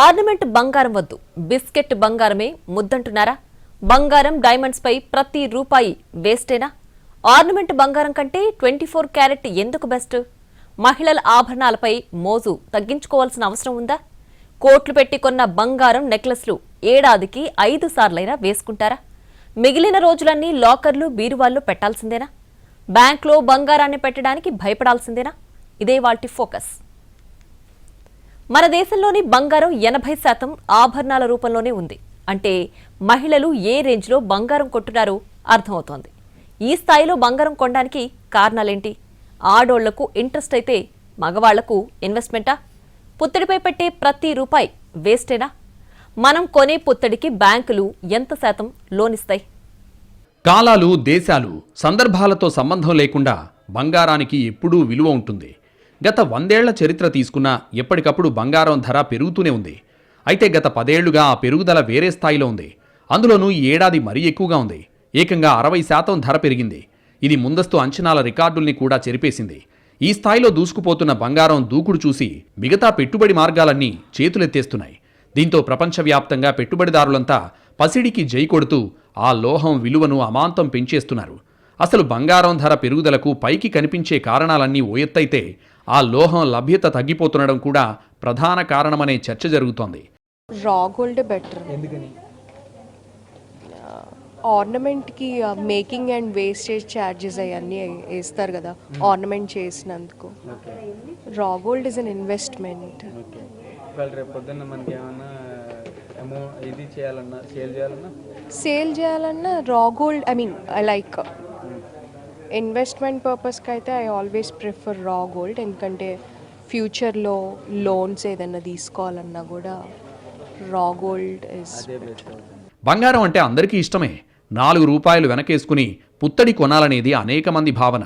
Ornament బంగారం వద్దు. Biscuit బంగారమే ముద్దంటున్నారా? బంగారం డైమండ్స్ పై ప్రతి రూపాయి వేస్టేనా? ఆర్నమెంట్ బంగారం కంటే ట్వంటీ ఫోర్ క్యారెట్ ఎందుకు బెస్ట్? మహిళల ఆభరణాలపై మోజు తగ్గించుకోవాల్సిన అవసరం ఉందా? కోట్లు పెట్టి కొన్న బంగారం నెక్లెస్లు ఏడాదికి ఐదు సార్లైనా వేసుకుంటారా? మిగిలిన రోజులన్నీ లాకర్లు బీరువాళ్ళు పెట్టాల్సిందేనా? బ్యాంక్లో బంగారాన్ని పెట్టడానికి భయపడాల్సిందేనా? ఇదే వాటి ఫోకస్. మన దేశంలోని బంగారం ఎనభై శాతం ఆభరణాల రూపంలోనే ఉంది. అంటే మహిళలు ఏ రేంజ్లో బంగారం కొంటున్నారో అర్థమవుతోంది. ఈ స్థాయిలో బంగారం కొనడానికి కారణాలేంటి? ఆడోళ్ళకు ఇంట్రెస్ట్ అయితే మగవాళ్ళకు ఇన్వెస్ట్మెంటా? పుత్తడిపై పెట్టే ప్రతి రూపాయి వేస్టేనా? మనం కొనే పుత్తడికి బ్యాంకులు ఎంత శాతం లోన్ ఇస్తాయి కాలాలు దేశాలు సందర్భాలతో సంబంధం లేకుండా బంగారానికి ఎప్పుడూ విలువ ఉంటుంది. గత వందేళ్ళ చరిత్ర తీసుకున్నా ఎప్పటికప్పుడు బంగారం ధర పెరుగుతూనే ఉంది. అయితే గత పదేళ్ళుగా ఆ పెరుగుదల వేరే స్థాయిలో ఉంది. అందులోనూ ఈ ఏడాది మరీ ఎక్కువగా ఉంది. ఏకంగా అరవై శాతం ధర పెరిగింది. ఇది ముందస్తు అంచనాల రికార్డుల్ని కూడా చెరిపేసింది. ఈ స్థాయిలో దూసుకుపోతున్న బంగారం దూకుడు చూసి మిగతా పెట్టుబడి మార్గాలన్నీ చేతులెత్తేస్తున్నాయి. దీంతో ప్రపంచవ్యాప్తంగా పెట్టుబడిదారులంతా పసిడికి జై కొడుతూ ఆ లోహం విలువను అమాంతం పెంచేస్తున్నారు. అసలు బంగారం ధర పెరుగుదలకు పైకి కనిపించే కారణాలన్నీ ఓ ఎత్తైతే ఆ లోహం లభ్యత తగ్గిపోతుండడం కూడా ప్రధాన కారణమనే చర్చ జరుగుతోంది. రా గోల్డ్ బెటర్ ఎందుకని? ఆర్నమెంట్కి మేకింగ్ అండ్ వేస్టేజ్ ఛార్జెస్ అవన్నీ వేస్తారు కదా ఆర్నమెంట్ చేసినందుకు. Okay raw gold is an investment okay ఒకవేళ రేపు పొద్దున్న మనకి ఏమన్నా అమౌ ఇది చేయాలన్నా సేల్ చేయాలన్నా? సేల్ చేయాలన్నా raw gold I mean like investment పర్పస్కి అయితే I always prefer raw gold ఎందుకంటే ఫ్యూచర్లో లోన్స్ ఏదైనా తీసుకోవాలన్నా కూడా రా గోల్డ్ ఇస్ బంగారం అంటే అందరికీ ఇష్టమే. నాలుగు రూపాయలు వెనకేసుకుని పుత్తడి కొనాలనేది అనేక మంది భావన.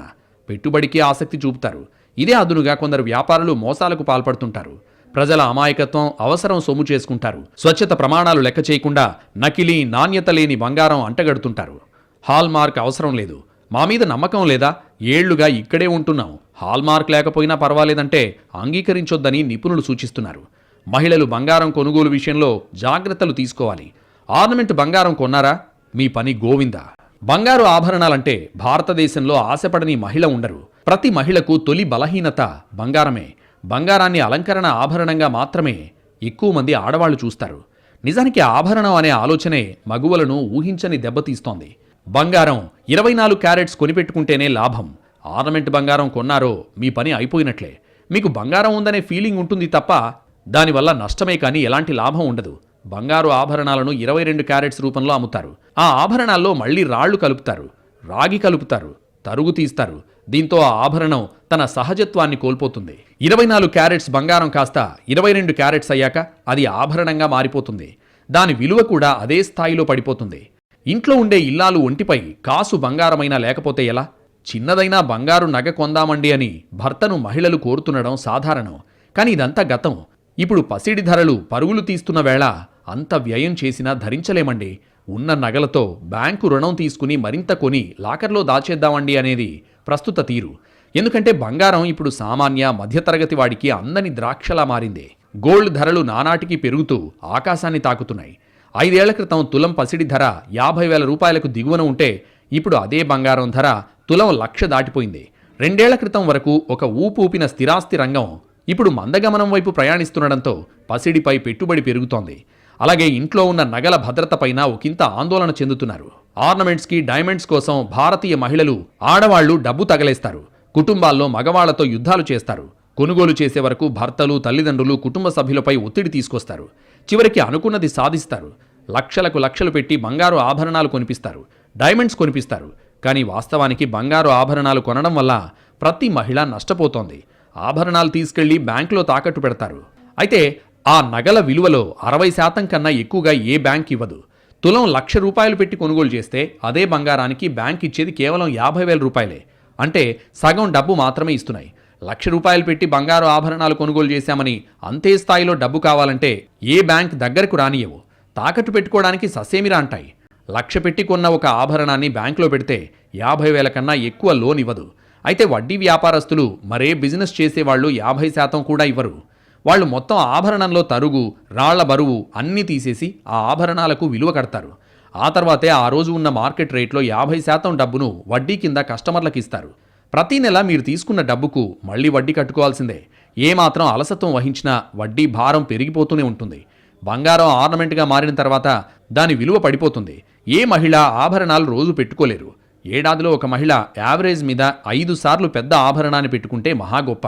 పెట్టుబడికి ఆసక్తి చూపుతారు. ఇదే అదునుగా కొందరు వ్యాపారులు మోసాలకు పాల్పడుతుంటారు. ప్రజల అమాయకత్వం అవసరం సొమ్ము చేసుకుంటారు. స్వచ్ఛత ప్రమాణాలు లెక్క చేయకుండా నకిలీ నాణ్యత లేని బంగారం అంటగడుతుంటారు. హాల్ మార్క్ అవసరం లేదు. మా మీద నమ్మకం లేదా? ఏళ్ళుగా ఇక్కడే ఉంటున్నాం. హాల్మార్క్ లేకపోయినా పర్వాలేదంటే అంగీకరించొద్దని నిపుణులు సూచిస్తున్నారు. మహిళలు బంగారం కొనుగోలు విషయంలో జాగ్రత్తలు తీసుకోవాలి. ఆర్నమెంట్ బంగారం కొన్నారా? మీ పని గోవిందా? బంగారు ఆభరణాలంటే భారతదేశంలో ఆశపడని మహిళ ఉండరు. ప్రతి మహిళకు తొలి బలహీనత బంగారమే. బంగారాన్ని అలంకరణ ఆభరణంగా మాత్రమే ఎక్కువ మంది ఆడవాళ్ళు చూస్తారు. నిజానికి ఆభరణం అనే ఆలోచనే మగువలను ఊహించని దెబ్బతీస్తోంది. బంగారం ఇరవై నాలుగు క్యారెట్స్ కొనిపెట్టుకుంటేనే లాభం. ఆర్నమెంట్ బంగారం కొన్నారో మీ పని అయిపోయినట్లే. మీకు బంగారం ఉందనే ఫీలింగ్ ఉంటుంది తప్ప దానివల్ల నష్టమే కానీ ఎలాంటి లాభం ఉండదు. బంగారు ఆభరణాలను ఇరవై రెండు క్యారెట్స్ రూపంలో అమ్ముతారు. ఆ ఆభరణాల్లో మళ్ళీ రాళ్ళు కలుపుతారు. రాగి కలుపుతారు. తరుగు తీస్తారు. దీంతో ఆ ఆభరణం తన సహజత్వాన్ని కోల్పోతుంది. ఇరవై నాలుగు క్యారెట్స్ బంగారం కాస్త ఇరవై రెండు క్యారెట్స్ అయ్యాక అది ఆభరణంగా మారిపోతుంది. దాని విలువ కూడా అదే స్థాయిలో పడిపోతుంది. ఇంట్లో ఉండే ఇల్లాలు ఒంటిపై కాసు బంగారమైనా లేకపోతే ఎలా? చిన్నదైనా బంగారు నగ కొందామండి అని భర్తను మహిళలు కోరుతుండడం సాధారణం. కానీ ఇదంతా గతం. ఇప్పుడు పసిడి ధరలు పరుగులు తీస్తున్న వేళ అంత వ్యయం చేసినా ధరించలేమండి. ఉన్న నగలతో బ్యాంకు రుణం తీసుకుని మరింత కొని లాకర్లో దాచేద్దామండి అనేది ప్రస్తుత తీరు. ఎందుకంటే బంగారం ఇప్పుడు సామాన్య మధ్యతరగతి వాడికి అందని ద్రాక్షలా మారింది. గోల్డ్ ధరలు నానాటికి పెరుగుతూ ఆకాశాన్ని తాకుతున్నాయి. ఐదేళ్ళ క్రితం తులం పసిడి ధర యాభై వేల రూపాయలకు దిగువన ఉంటే ఇప్పుడు అదే బంగారం ధర తులం లక్ష దాటిపోయింది. రెండేళ్ళ క్రితం వరకు ఒక ఊపు ఊపిన స్థిరాస్తి రంగం ఇప్పుడు మందగమనం వైపు ప్రయాణిస్తుండడంతో పసిడిపై పెట్టుబడి పెరుగుతోంది. అలాగే ఇంట్లో ఉన్న నగల భద్రతపైన ఒకంత ఆందోళన చెందుతున్నారు. ఆర్నమెంట్స్కి డైమండ్స్ కోసం భారతీయ మహిళలు ఆడవాళ్ళు డబ్బు తగలేస్తారు. కుటుంబాల్లో మగవాళ్ళతో యుద్ధాలు చేస్తారు. కొనుగోలు చేసే వరకు భర్తలు తల్లిదండ్రులు కుటుంబ సభ్యులపై ఒత్తిడి తీసుకొస్తారు. చివరికి అనుకున్నది సాధిస్తారు. లక్షలకు లక్షలు పెట్టి బంగారు ఆభరణాలు కొనిపిస్తారు. డైమండ్స్ కొనిపిస్తారు. కానీ వాస్తవానికి బంగారు ఆభరణాలు కొనడం వల్ల ప్రతి మహిళ నష్టపోతోంది. ఆభరణాలు తీసుకెళ్ళి బ్యాంకులో తాకట్టు పెడతారు. అయితే ఆ నగల విలువలో అరవై శాతం కన్నా ఎక్కువగా ఏ బ్యాంక్ ఇవ్వదు. తులం లక్ష రూపాయలు పెట్టి కొనుగోలు చేస్తే అదే బంగారానికి బ్యాంక్ ఇచ్చేది కేవలం యాభై వేల రూపాయలే. అంటే సగం డబ్బు మాత్రమే ఇస్తున్నాయి. లక్ష రూపాయలు పెట్టి బంగారు ఆభరణాలు కొనుగోలు చేశామని అంతే స్థాయిలో డబ్బు కావాలంటే ఏ బ్యాంక్ దగ్గరకు రానియవు తాకట్టు పెట్టుకోవడానికి ససేమిరా అంటాయి. లక్ష పెట్టి కొన్న ఒక ఆభరణాన్ని బ్యాంకులో పెడితే యాభై వేల కన్నా ఎక్కువ లోన్ ఇవ్వదు. అయితే వడ్డీ వ్యాపారస్తులు మరే బిజినెస్ చేసేవాళ్ళు యాభై శాతం కూడా ఇవ్వరు. వాళ్ళు మొత్తం ఆభరణంలో తరుగు రాళ్ళ బరువు అన్నీ తీసేసి ఆ ఆభరణాలకు విలువ కడతారు. ఆ తర్వాతే ఆ రోజు ఉన్న మార్కెట్ రేట్లో యాభై శాతం డబ్బును వడ్డీ కింద కస్టమర్లకు ఇస్తారు. ప్రతి నెల మీరు తీసుకున్న డబ్బుకు మళ్ళీ వడ్డీ కట్టుకోవాల్సిందే. ఏమాత్రం అలసత్వం వహించినా వడ్డీ భారం పెరిగిపోతూనే ఉంటుంది. బంగారం ఆర్నమెంట్గా మారిన తర్వాత దాని విలువ పడిపోతుంది. ఏ మహిళ ఆభరణాలు రోజు పెట్టుకోలేరు. ఏడాదిలో ఒక మహిళ యావరేజ్ మీద ఐదు సార్లు పెద్ద ఆభరణాన్ని పెట్టుకుంటే మహా గొప్ప.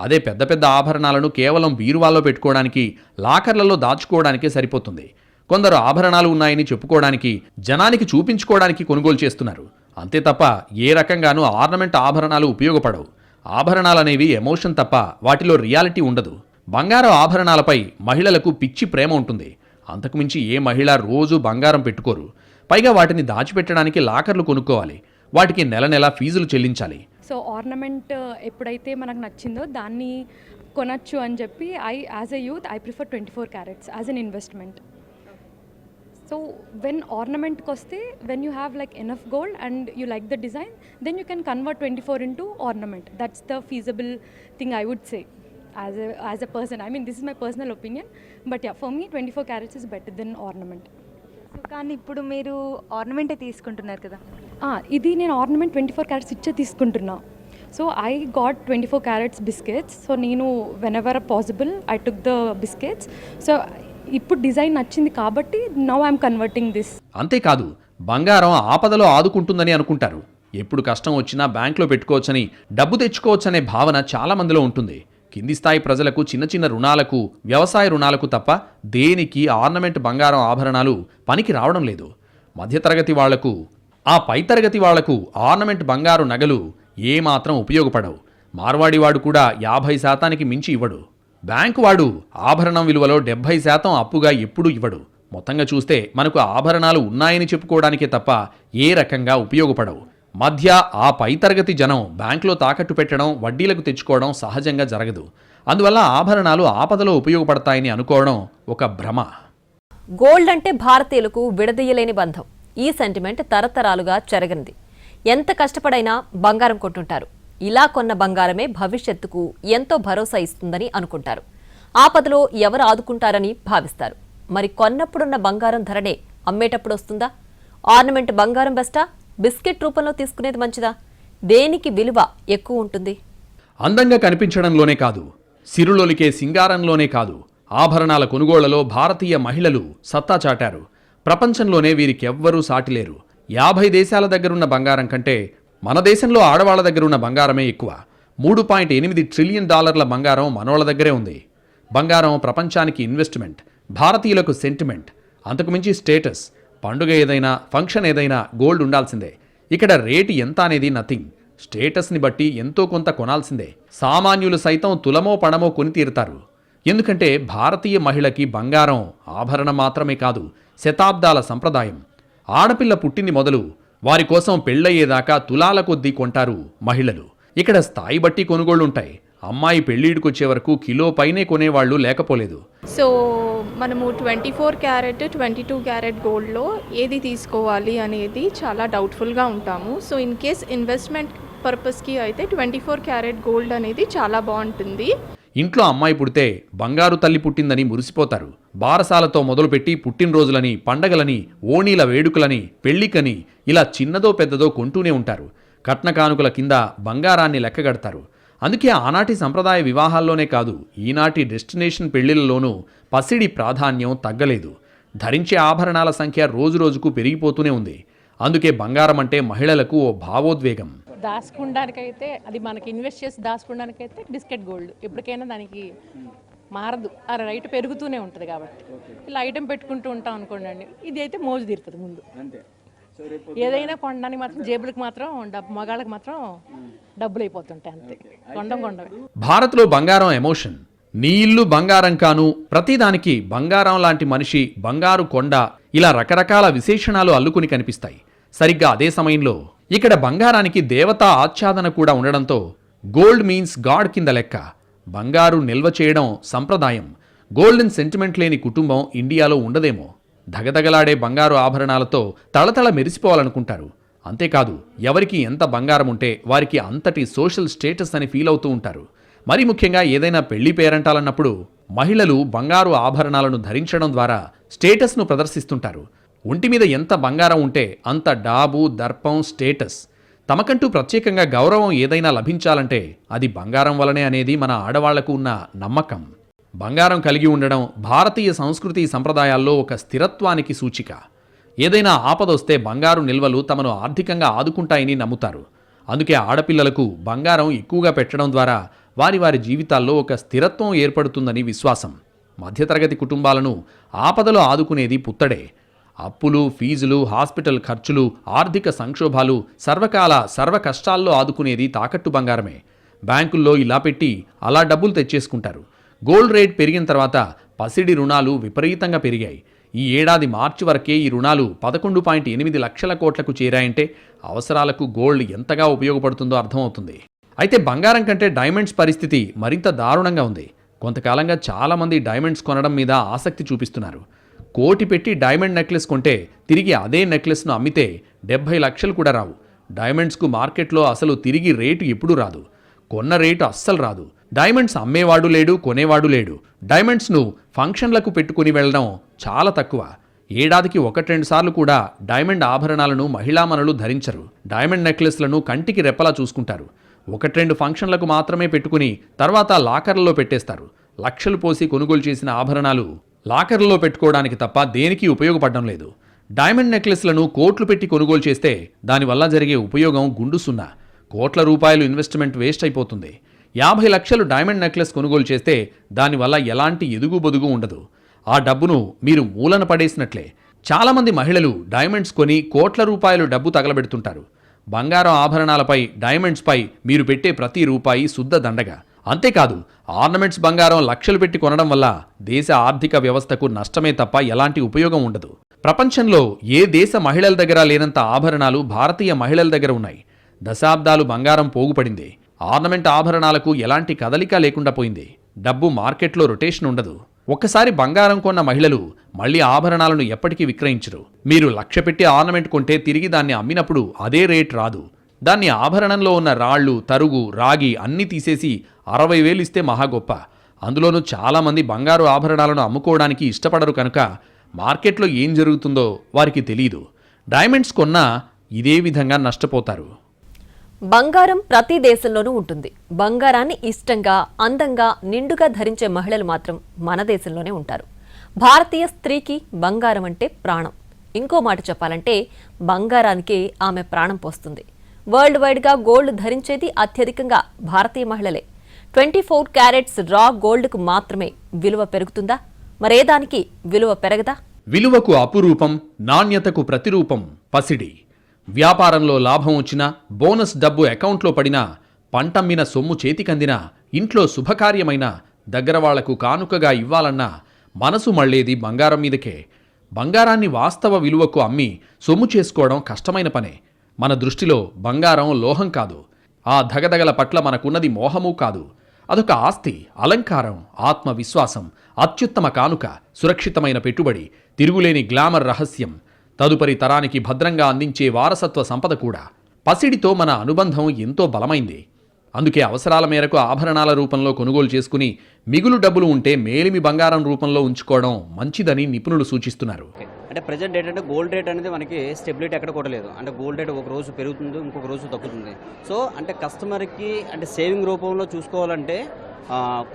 అదే పెద్ద పెద్ద ఆభరణాలను కేవలం బీరువాల్లో పెట్టుకోవడానికి లాకర్లలో దాచుకోవడానికే సరిపోతుంది. కొందరు ఆభరణాలు ఉన్నాయని చెప్పుకోవడానికి జనానికి చూపించుకోవడానికి కొనుగోలు చేస్తున్నారు. అంతే తప్ప ఏ రకంగానూ ఆర్నమెంట్ ఆభరణాలు ఉపయోగపడవు. ఆభరణాలనేవి ఎమోషన్ తప్ప వాటిలో రియాలిటీ ఉండదు. బంగారం ఆభరణాలపై మహిళలకు పిచ్చి ప్రేమ ఉంటుంది. అంతకుమించి ఏ మహిళ రోజు బంగారం పెట్టుకోరు. పైగా వాటిని దాచిపెట్టడానికి లాకర్లు కొనుక్కోవాలి. వాటికి నెల నెల ఫీజులు చెల్లించాలి. సో ఆర్నమెంట్ ఎప్పుడైతే మనకు నచ్చిందో దాన్ని కొనచ్చు అని చెప్పి I as a youth I prefer twenty four carats as an investment so when ఆర్నమెంట్కి వస్తే when you have like enough gold and you like the design then you can convert twenty four into ornament that's the feasible thing I would say as a as a person I mean this is my personal opinion but ya for me twenty four carats is better than ornament so కానీ ఇప్పుడు మీరు ఆర్నమెంటే తీసుకుంటున్నారు కదా? ఇది నేను ornament twenty four carats ఇచ్చే తీసుకుంటున్నా. So I got twenty four carats biscuits so నేను whenever possible I took the biscuits so ఇప్పుడు డిజైన్ నచ్చింది కాబట్టి నవ్ ఐఎమ్ కన్వర్టింగ్ దిస్. అంతేకాదు బంగారం ఆపదలో ఆదుకుంటుందని అనుకుంటారు. ఎప్పుడు కష్టం వచ్చినా బ్యాంక్లో పెట్టుకోవచ్చని డబ్బు తెచ్చుకోవచ్చనే భావన చాలా మందిలో ఉంటుంది. కింది స్థాయి ప్రజలకు చిన్న చిన్న రుణాలకు వ్యవసాయ రుణాలకు తప్ప దేనికి ఆర్నమెంట్ బంగారం ఆభరణాలు పనికి రావడం లేదు. మధ్యతరగతి వాళ్ళకు ఆ పైతరగతి వాళ్ళకు ఆర్నమెంట్ బంగారు నగలు ఏమాత్రం ఉపయోగపడవు. మార్వాడివాడు కూడా యాభై శాతానికి మించి ఇవ్వడు. బ్యాంకు వాడు ఆభరణం విలువలో డెబ్బై శాతం అప్పుగా ఎప్పుడూ ఇవ్వడు. మొత్తంగా చూస్తే మనకు ఆభరణాలు ఉన్నాయని చెప్పుకోవడానికే తప్ప ఏ రకంగా ఉపయోగపడవు. మధ్య ఆ పైతరగతి జనం బ్యాంకులో తాకట్టు పెట్టడం వడ్డీలకు తెచ్చుకోవడం సహజంగా జరగదు. అందువల్ల ఆభరణాలు ఆపదలో ఉపయోగపడతాయని అనుకోవడం ఒక భ్రమ. గోల్డ్ అంటే భారతీయులకు విడదీయలేని బంధం. ఈ సెంటిమెంట్ తరతరాలుగా చెరగనిది. ఎంత కష్టపడైనా బంగారం కొంటుంటారు ఇలా కొన్న బంగారమే భవిష్యత్తుకు ఎంతో భరోసా ఇస్తుందని అనుకుంటారు. ఆపదలో ఎవరు ఆదుకుంటారని భావిస్తారు. మరి కొన్నప్పుడున్న బంగారం ధరనే అమ్మేటప్పుడు వస్తుందా? ఆర్నమెంట్ బంగారం బెస్టా? బిస్కెట్ రూపంలో తీసుకునేది మంచిదా? దేనికి విలువ ఎక్కువ ఉంటుంది? అందంగా కనిపించడంలోనే కాదు సిరులొలికే సింగారంలోనే కాదు ఆభరణాల కొనుగోళ్ళలో భారతీయ మహిళలు సత్తా చాటారు. ప్రపంచంలోనే వీరికెవ్వరూ సాటిలేరు. యాభై దేశాల దగ్గరున్న బంగారం కంటే మన దేశంలో ఆడవాళ్ళ దగ్గరున్న బంగారమే ఎక్కువ. మూడు పాయింట్ ఎనిమిది ట్రిలియన్ డాలర్ల బంగారం మనోళ్ళ దగ్గరే ఉంది. బంగారం ప్రపంచానికి ఇన్వెస్ట్మెంట్ భారతీయులకు సెంటిమెంట్. అంతకుమించి స్టేటస్ పండుగ ఏదైనా ఫంక్షన్ ఏదైనా గోల్డ్ ఉండాల్సిందే. ఇక్కడ రేటు ఎంత అనేది నథింగ్. స్టేటస్ని బట్టి ఎంతో కొంత కొనాల్సిందే. సామాన్యులు సైతం తులమో పణమో కొని తీరుతారు. ఎందుకంటే భారతీయ మహిళకి బంగారం ఆభరణం మాత్రమే కాదు శతాబ్దాల సంప్రదాయం. ఆడపిల్ల పుట్టింది మొదలు వారి కోసం పెళ్ళయ్యేదాకా తులాల కొద్దీ కొంటారు మహిళలు. ఇక్కడ స్థాయి బట్టి కొనుగోళ్ళుంటాయి అమ్మాయి పెళ్ళిడికొచ్చే వరకు కిలో పైనే కొనేవాళ్ళు లేకపోలేదు. సో మనము twenty four carat twenty two carat గోల్డ్లో ఏది తీసుకోవాలి అనేది చాలా డౌట్ఫుల్గా ఉంటాము. సో ఇన్ కేస్ ఇన్వెస్ట్మెంట్ పర్పస్కి అయితే ట్వంటీ ఫోర్ క్యారెట్ గోల్డ్ అనేది చాలా బాగుంటుంది. ఇంట్లో అమ్మాయి పుడితే బంగారు తల్లి పుట్టిందని మురిసిపోతారు. బారసాలతో మొదలుపెట్టి పుట్టినరోజులని పండగలని ఓణీల వేడుకలని పెళ్ళికని ఇలా చిన్నదో పెద్దదో కొంటూనే ఉంటారు. కట్న కానుకల కింద బంగారాన్ని లెక్కగడతారు. అందుకే ఆనాటి సంప్రదాయ వివాహాల్లోనే కాదు ఈనాటి డెస్టినేషన్ పెళ్ళిళ్ళలోనూ పసిడి ప్రాధాన్యం తగ్గలేదు. ధరించే ఆభరణాల సంఖ్య రోజురోజుకు పెరిగిపోతూనే ఉంది. అందుకే బంగారం అంటే మహిళలకు ఓ భావోద్వేగం. దాచుకోవడానికైతే అది మనకి ఇన్వెస్ట్ చేసి దాచుకోవడానికైతే బిస్కెట్ గోల్డ్. ఎప్పటికైనా దానికి మారదు. ఆ రైట్ పెరుగుతూనే ఉంటుంది కాబట్టి. ఇలా ఐటెం పెట్టుకుంటూ ఉంటాం అనుకోండి ఇది అయితే మోజు తీరుతుంది ముందు. ఏదైనా కొనడానికి మాత్రం జేబులకు మాత్రం డబ్బు మగాళ్ళకి మాత్రం డబ్బులు అయిపోతుంటాయి అంతే. కొండం కొండమే భారత్లో బంగారం ఎమోషన్. నీ ఇల్లు బంగారం కాను ప్రతిదానికి బంగారం లాంటి మనిషి బంగారు కొండ ఇలా రకరకాల విశేషణాలు అల్లుకుని కనిపిస్తాయి. సరిగ్గా అదే సమయంలో ఇక్కడ బంగారానికి దేవతా ఆచ్ఛాదన కూడా ఉండడంతో గోల్డ్ మీన్స్ గాడ్ కింద లెక్క బంగారు నిల్వ చేయడం సంప్రదాయం. గోల్డెన్ సెంటిమెంట్ లేని కుటుంబం ఇండియాలో ఉండదేమో. ధగధగలాడే బంగారు ఆభరణాలతో తళతళ మెరిసిపోవాలనుకుంటారు. అంతేకాదు ఎవరికి ఎంత బంగారం ఉంటే వారికి అంతటి సోషల్ స్టేటస్ అని ఫీల్ అవుతూ ఉంటారు. మరి ముఖ్యంగా ఏదైనా పెళ్ళి పేరంటాలన్నప్పుడు మహిళలు బంగారు ఆభరణాలను ధరించడం ద్వారా స్టేటస్ను ప్రదర్శిస్తుంటారు. ఒంటి మీద ఎంత బంగారం ఉంటే అంత డాబు దర్పం స్టేటస్. తమకంటూ ప్రత్యేకంగా గౌరవం ఏదైనా లభించాలంటే అది బంగారం వలనే అనేది మన ఆడవాళ్ళకు ఉన్న నమ్మకం. బంగారం కలిగి ఉండడం భారతీయ సంస్కృతి సంప్రదాయాల్లో ఒక స్థిరత్వానికి సూచిక. ఏదైనా ఆపదొస్తే బంగారు నిల్వలు తమను ఆర్థికంగా ఆదుకుంటాయని నమ్ముతారు. అందుకే ఆడపిల్లలకు బంగారం ఎక్కువగా పెట్టడం ద్వారా వారి వారి జీవితాల్లో ఒక స్థిరత్వం ఏర్పడుతుందని విశ్వాసం. మధ్యతరగతి కుటుంబాలను ఆపదలో ఆదుకునేది పుత్తడే. అప్పులు ఫీజులు హాస్పిటల్ ఖర్చులు ఆర్థిక సంక్షోభాలు సర్వకాల సర్వ కష్టాల్లో ఆదుకునేది తాకట్టు బంగారమే. బ్యాంకుల్లో ఇలా పెట్టి అలా డబ్బులు తెచ్చేసుకుంటారు. గోల్డ్ రేట్ పెరిగిన తర్వాత పసిడి రుణాలు విపరీతంగా పెరిగాయి. ఈ ఏడాది మార్చి వరకే ఈ రుణాలు పదకొండు పాయింట్ ఎనిమిది లక్షల కోట్లకు చేరాయంటే అవసరాలకు గోల్డ్ ఎంతగా ఉపయోగపడుతుందో అర్థమవుతుంది. అయితే బంగారం కంటే డైమండ్స్ పరిస్థితి మరింత దారుణంగా ఉంది. కొంతకాలంగా చాలామంది డైమండ్స్ కొనడం మీద ఆసక్తి చూపిస్తున్నారు. కోటి పెట్టి డైమండ్ నెక్లెస్ కొంటే తిరిగి అదే నెక్లెస్ను అమ్మితే డెబ్బై లక్షలు కూడా రావు. డైమండ్స్కు మార్కెట్లో అసలు తిరిగి రేటు ఎప్పుడూ రాదు. కొన్న రేటు అస్సలు రాదు. డైమండ్స్ అమ్మేవాడు లేడు కొనేవాడు లేడు. డైమండ్స్ను ఫంక్షన్లకు పెట్టుకుని వెళ్ళడం చాలా తక్కువ. ఏడాదికి ఒకటి రెండు సార్లు కూడా డైమండ్ ఆభరణాలను మహిళామణులు ధరించరు. డైమండ్ నెక్లెస్లను కంటికి రెప్పలా చూసుకుంటారు. ఒకటి రెండు ఫంక్షన్లకు మాత్రమే పెట్టుకుని తర్వాత లాకర్లలో పెట్టేస్తారు. లక్షలు పోసి కొనుగోలు చేసిన ఆభరణాలు లాకర్లో పెట్టుకోవడానికి తప్ప దేనికి ఉపయోగపడడం లేదు. డైమండ్ నెక్లెస్లను కోట్లు పెట్టి కొనుగోలు చేస్తే దానివల్ల జరిగే ఉపయోగం గుండు సున్నా. కోట్ల రూపాయలు ఇన్వెస్ట్మెంట్ వేస్ట్ అయిపోతుంది. యాభై లక్షలు డైమండ్ నెక్లెస్ కొనుగోలు చేస్తే దానివల్ల ఎలాంటి ఎదుగు బొదుగు ఉండదు. ఆ డబ్బును మీరు మూలన పడేసినట్లే. చాలామంది మహిళలు డైమండ్స్ కొని కోట్ల రూపాయలు డబ్బు తగలబెడుతుంటారు. బంగారం ఆభరణాలపై డైమండ్స్పై మీరు పెట్టే ప్రతి రూపాయి శుద్ధ దండగా. అంతేకాదు ఆర్నమెంట్స్ బంగారం లక్షలు పెట్టి కొనడం వల్ల దేశ ఆర్థిక వ్యవస్థకు నష్టమే తప్ప ఎలాంటి ఉపయోగం ఉండదు. ప్రపంచంలో ఏ దేశ మహిళల దగ్గర లేనంత ఆభరణాలు భారతీయ మహిళల దగ్గర ఉన్నాయి. దశాబ్దాలు బంగారం పోగుపడింది. ఆర్నమెంట్ ఆభరణాలకు ఎలాంటి కదలిక లేకుండా పోయింది. డబ్బు మార్కెట్లో రొటేషన్ ఉండదు. ఒక్కసారి బంగారం కొన్న మహిళలు మళ్ళీ ఆభరణాలను ఎప్పటికీ విక్రయించరు. మీరు లక్ష పెట్టి ఆర్నమెంట్ కొంటే తిరిగి దాన్ని అమ్మినప్పుడు అదే రేట్ రాదు. దాన్ని ఆభరణంలో ఉన్న రాళ్ళు తరుగు రాగి అన్నీ తీసేసి అరవై వేలు ఇస్తే మహా గొప్ప. అందులోనూ చాలామంది బంగారు ఆభరణాలను అమ్ముకోవడానికి ఇష్టపడరు కనుక మార్కెట్లో ఏం జరుగుతుందో వారికి తెలియదు డైమండ్స్ కొన్నా ఇదే విధంగా నష్టపోతారు. బంగారం ప్రతి దేశంలోనూ ఉంటుంది. బంగారాన్ని ఇష్టంగా అందంగా నిండుగా ధరించే మహిళలు మాత్రం మన దేశంలోనే ఉంటారు. భారతీయ స్త్రీకి బంగారం అంటే ప్రాణం. ఇంకో మాట చెప్పాలంటే బంగారానికి ఆమె ప్రాణం పోస్తుంది. వరల్డ్ వైడ్గా గోల్డ్ ధరించేది అత్యధికంగా భారతీయ మహిళలే. ట్వంటీ ఫోర్ క్యారెట్స్ రా గోల్డ్కు మాత్రమే విలువ పెరుగుతుందా? మరేదానికి విలువ పెరగదా? విలువకు అపురూపం నాణ్యతకు ప్రతిరూపం పసిడి. వ్యాపారంలో లాభం వచ్చినా బోనస్ డబ్బు అకౌంట్లో పడినా పంటమ్మిన సొమ్ము చేతికందినా ఇంట్లో శుభకార్యమైన దగ్గర వాళ్ళకు కానుకగా ఇవ్వాలన్నా మనసు మళ్ళేది బంగారం మీదకే. బంగారాన్ని వాస్తవ విలువకు అమ్మి సొమ్ము చేసుకోవడం కష్టమైన పనే. మన దృష్టిలో బంగారం లోహం కాదు. ఆ ధగధగల పట్ల మనకున్నది మోహము కాదు. అదొక ఆస్తి అలంకారం ఆత్మవిశ్వాసం అత్యుత్తమ కానుక సురక్షితమైన పెట్టుబడి తిరుగులేని గ్లామర్ రహస్యం. తదుపరి తరానికి భద్రంగా అందించే వారసత్వ సంపద కూడా. పసిడితో మన అనుబంధం ఎంతో బలమైంది. అందుకే అవసరాల మేరకు ఆభరణాల రూపంలో కొనుగోలు చేసుకుని మిగులు డబ్బులు ఉంటే మేలిమి బంగారం రూపంలో ఉంచుకోవడం మంచిదని నిపుణులు సూచిస్తున్నారు. అంటే ప్రజెంట్ ఏంటంటే గోల్డ్ రేట్ అనేది మనకి స్టెబిలిటీ ఎక్కడ కూడా లేదు అంటే గోల్డ్ రేట్ ఒక రోజు పెరుగుతుంది ఇంకొక రోజు తగ్గుతుంది. సో అంటే కస్టమర్కి అంటే సేవింగ్ రూపంలో చూసుకోవాలంటే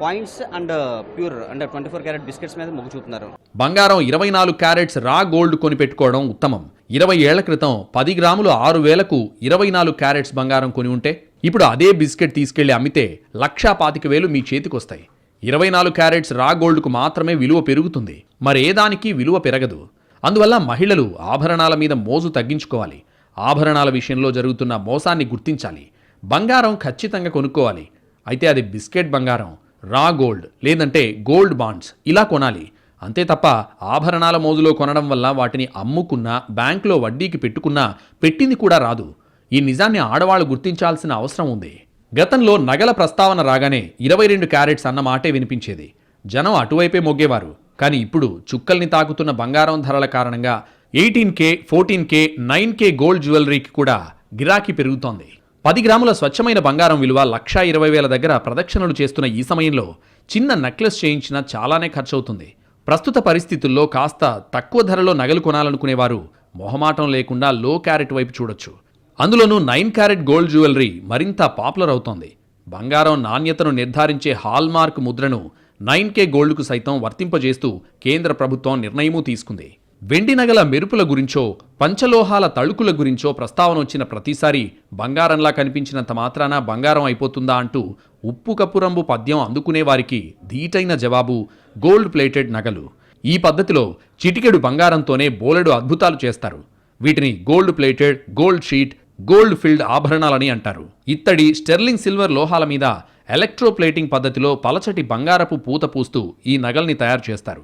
కాయిన్స్ అండ్ ప్యూర్ అంటే ట్వంటీ ఫోర్ క్యారెట్ బిస్కెట్స్ మీద మొగ్గు చూపుతున్నారు. బంగారం ఇరవై నాలుగు క్యారెట్స్ రా గోల్డ్ కొని పెట్టుకోవడం ఉత్తమం. ఇరవై ఏళ్ళ క్రితం పది గ్రాములు ఆరు వేలకు ఇరవై నాలుగు క్యారెట్స్ బంగారం కొని ఉంటే ఇప్పుడు అదే బిస్కెట్ తీసుకెళ్ళి అమ్మితే లక్షా పాతిక వేలు మీ చేతికొస్తాయి. ఇరవై నాలుగు క్యారెట్స్ రా గోల్డ్కు మాత్రమే విలువ పెరుగుతుంది. మరేదానికి విలువ పెరగదు. అందువల్ల మహిళలు ఆభరణాల మీద మోజు తగ్గించుకోవాలి. ఆభరణాల విషయంలో జరుగుతున్న మోసాన్ని గుర్తించాలి. బంగారం ఖచ్చితంగా కొనుక్కోవాలి. అయితే అది బిస్కెట్ బంగారం రా గోల్డ్ లేదంటే గోల్డ్ బాండ్స్ ఇలా కొనాలి. అంతే తప్ప ఆభరణాల మోజులో కొనడం వల్ల వాటిని అమ్ముకున్నా బ్యాంకులో వడ్డీకి పెట్టుకున్నా పెట్టింది కూడా రాదు. ఈ నిజాన్ని ఆడవాళ్ళు గుర్తించాల్సిన అవసరం ఉంది. గతంలో నగల ప్రస్తావన రాగానే ఇరవై రెండు క్యారెట్స్ అన్న మాటే వినిపించేది. జనం అటువైపే మొగ్గేవారు. కానీ ఇప్పుడు చుక్కల్ని తాకుతున్న బంగారం ధరల కారణంగా eighteen K fourteen K nine K gold జ్యువెలరీకి కూడా గిరాకీ పెరుగుతోంది. పది గ్రాముల స్వచ్ఛమైన బంగారం విలువ లక్షా ఇరవై వేల దగ్గర ప్రదక్షిణలు చేస్తున్న ఈ సమయంలో చిన్న నెక్లెస్ చేయించినా చాలానే ఖర్చవుతుంది. ప్రస్తుత పరిస్థితుల్లో కాస్త తక్కువ ధరలో నగలు కొనాలనుకునేవారు మొహమాటం లేకుండా లో క్యారెట్ వైపు చూడొచ్చు. అందులోనూ నైన్ క్యారెట్ గోల్డ్ జ్యువెలరీ మరింత పాపులర్ అవుతోంది. బంగారం నాణ్యతను నిర్ధారించే హాల్మార్క్ ముద్రను నైన్ కే గోల్డ్కు సైతం వర్తింపజేస్తూ కేంద్ర ప్రభుత్వం నిర్ణయమూ తీసుకుంది. వెండి నగల మెరుపుల గురించో పంచలోహాల తళుకుల గురించో ప్రస్తావన వచ్చిన ప్రతిసారి బంగారంలా కనిపించినంత మాత్రాన బంగారం అయిపోతుందా అంటూ ఉప్పు కపురంబు పద్యం అందుకునే వారికి ధీటైన జవాబు గోల్డ్ ప్లేటెడ్ నగలు. ఈ పద్ధతిలో చిటికెడు బంగారంతోనే బోలెడు అద్భుతాలు చేస్తారు. వీటిని gold plated gold sheet gold filled ఆభరణాలని అంటారు. ఇత్తడి స్టెర్లింగ్ సిల్వర్ లోహాల మీద ఎలక్ట్రోప్లేటింగ్ పద్ధతిలో పలచటి బంగారపు పూత పూస్తూ ఈ నగల్ని తయారు చేస్తారు.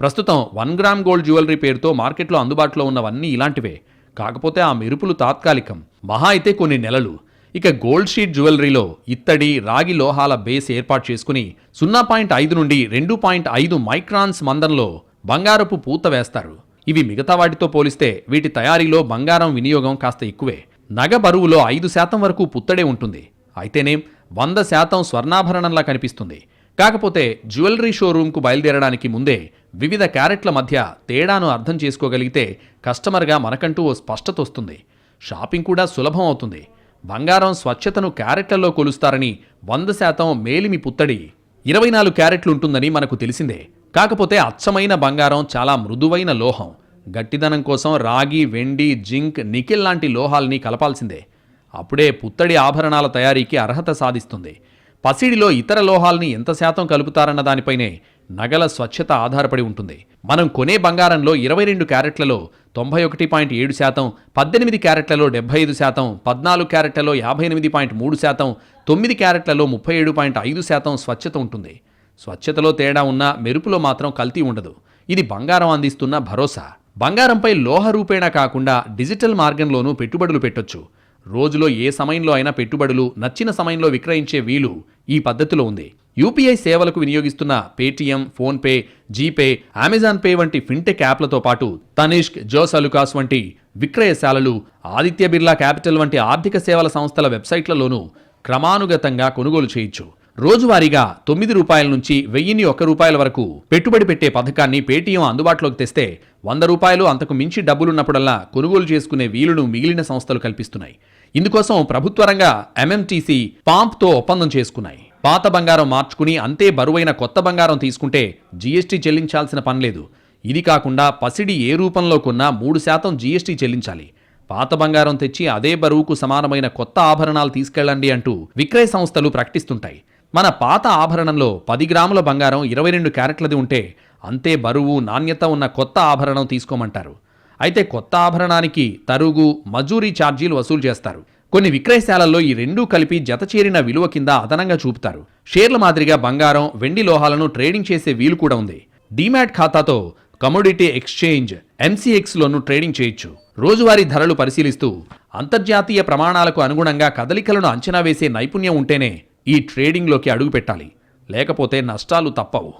ప్రస్తుతం వన్ గ్రామ్ గోల్డ్ జ్యువెలరీ పేరుతో మార్కెట్లో అందుబాటులో ఉన్నవన్నీ ఇలాంటివే. కాకపోతే ఆ మెరుపులు తాత్కాలికం. మహా అయితే కొన్ని నెలలు. ఇక గోల్డ్ షీట్ జ్యువెలరీలో ఇత్తడి రాగి లోహాల బేస్ ఏర్పాటు చేసుకుని సున్నా పాయింట్ ఐదు నుండి రెండు పాయింట్ ఐదు మైక్రాన్స్ మందంలో బంగారపు పూత వేస్తారు. ఇవి మిగతా వాటితో పోలిస్తే వీటి తయారీలో బంగారం వినియోగం కాస్త ఎక్కువే. నగ బరువులో ఐదు శాతం వరకు పుత్తడే ఉంటుంది. అయితేనేం వంద శాతం స్వర్ణాభరణంలా కనిపిస్తుంది. కాకపోతే జ్యువెలరీ షోరూంకు బయలుదేరడానికి ముందే వివిధ క్యారెట్ల మధ్య తేడాను అర్థం చేసుకోగలిగితే కస్టమర్గా మనకంటూ ఓ స్పష్టత వస్తుంది. షాపింగ్ కూడా సులభం అవుతుంది. బంగారం స్వచ్ఛతను క్యారెట్లలో కొలుస్తారని వంద శాతం మేలిమి పుత్తడి ఇరవై నాలుగు క్యారెట్లు ఉంటుందని మనకు తెలిసిందే. కాకపోతే అచ్చమైన బంగారం చాలా మృదువైన లోహం. గట్టిదనం కోసం రాగి వెండి జింక్ నికిల్ లాంటి లోహాల్ని కలపాల్సిందే. అప్పుడే పుత్తడి ఆభరణాల తయారీకి అర్హత సాధిస్తుంది. పసిడిలో ఇతర లోహాల్ని ఎంత శాతం కలుపుతారన్న దానిపైనే నగల స్వచ్ఛత ఆధారపడి ఉంటుంది. మనం కొనే బంగారంలో ఇరవై రెండు క్యారెట్లలో తొంభై ఒకటి పాయింట్ ఏడు శాతం పద్దెనిమిది క్యారెట్లలో డెబ్బై ఐదు శాతం పద్నాలుగు క్యారెట్లలో యాభై ఎనిమిది పాయింట్ మూడు శాతం తొమ్మిది క్యారెట్లలో ముప్పై ఏడు పాయింట్ ఐదు శాతం స్వచ్ఛత ఉంటుంది. స్వచ్ఛతలో తేడా ఉన్నా మెరుపులో మాత్రం కల్తీ ఉండదు. ఇది బంగారం అందిస్తున్న భరోసా. బంగారంపై లోహ రూపేణా కాకుండా డిజిటల్ మార్గంలోనూ పెట్టుబడులు పెట్టొచ్చు. రోజులో ఏ సమయంలో అయినా పెట్టుబడులు నచ్చిన సమయంలో విక్రయించే వీలు ఈ పద్ధతిలో ఉంది. యూపీఐ సేవలకు వినియోగిస్తున్న Paytm PhonePe GPay Amazon Pay వంటి ఫిన్టెక్ యాప్లతో పాటు తనిష్క్ జోస్ అలుకాస్ వంటి విక్రయశాలలు ఆదిత్య బిర్లా క్యాపిటల్ వంటి ఆర్థిక సేవల సంస్థల వెబ్సైట్లలోనూ క్రమానుగతంగా కొనుగోలు చేయొచ్చు రోజువారీగా తొమ్మిది రూపాయల నుంచి వెయ్యిని ఒక్క రూపాయల వరకు పెట్టుబడి పెట్టే పథకాన్ని పేటీఎం అందుబాటులోకి తెస్తే వంద రూపాయలు అంతకు మించి డబ్బులున్నప్పుడల్లా కొనుగోలు చేసుకునే వీలును మిగిలిన సంస్థలు కల్పిస్తున్నాయి. ఇందుకోసం ప్రభుత్వ రంగ ఎంఎంటీసీ పాంప్తో ఒప్పందం చేసుకున్నాయి. పాత బంగారం మార్చుకుని అంతే బరువైన కొత్త బంగారం తీసుకుంటే జీఎస్టీ చెల్లించాల్సిన పనిలేదు ఇది కాకుండా పసిడి ఏ రూపంలో కొన్నా మూడు శాతం జీఎస్టీ చెల్లించాలి. పాత బంగారం తెచ్చి అదే బరువుకు సమానమైన కొత్త ఆభరణాలు తీసుకెళ్ళండి అంటూ విక్రయ సంస్థలు ప్రకటిస్తుంటాయి. మన పాత ఆభరణంలో పది గ్రాముల బంగారం ఇరవై రెండు క్యారెట్లది ఉంటే అంతే బరువు నాణ్యత ఉన్న కొత్త ఆభరణం తీసుకోమంటారు. అయితే కొత్త ఆభరణానికి తరుగు మజూరీ ఛార్జీలు వసూలు చేస్తారు. కొన్ని విక్రయశాలల్లో ఈ రెండూ కలిపి జతచేరిన విలువ కింద అదనంగా చూపుతారు. షేర్ల మాదిరిగా బంగారం వెండి లోహాలను ట్రేడింగ్ చేసే వీలు కూడా ఉంది. డీమ్యాట్ ఖాతాతో కమోడిటీ ఎక్స్చేంజ్ ఎంసీఎక్స్లోనూ ట్రేడింగ్ చేయొచ్చు. రోజువారీ ధరలు పరిశీలిస్తూ అంతర్జాతీయ ప్రమాణాలకు అనుగుణంగా కదలికలను అంచనా వేసే నైపుణ్యం ఉంటేనే ఈ ట్రేడింగ్లోకి అడుగు పెట్టాలి లేకపోతే నష్టాలు తప్పవు.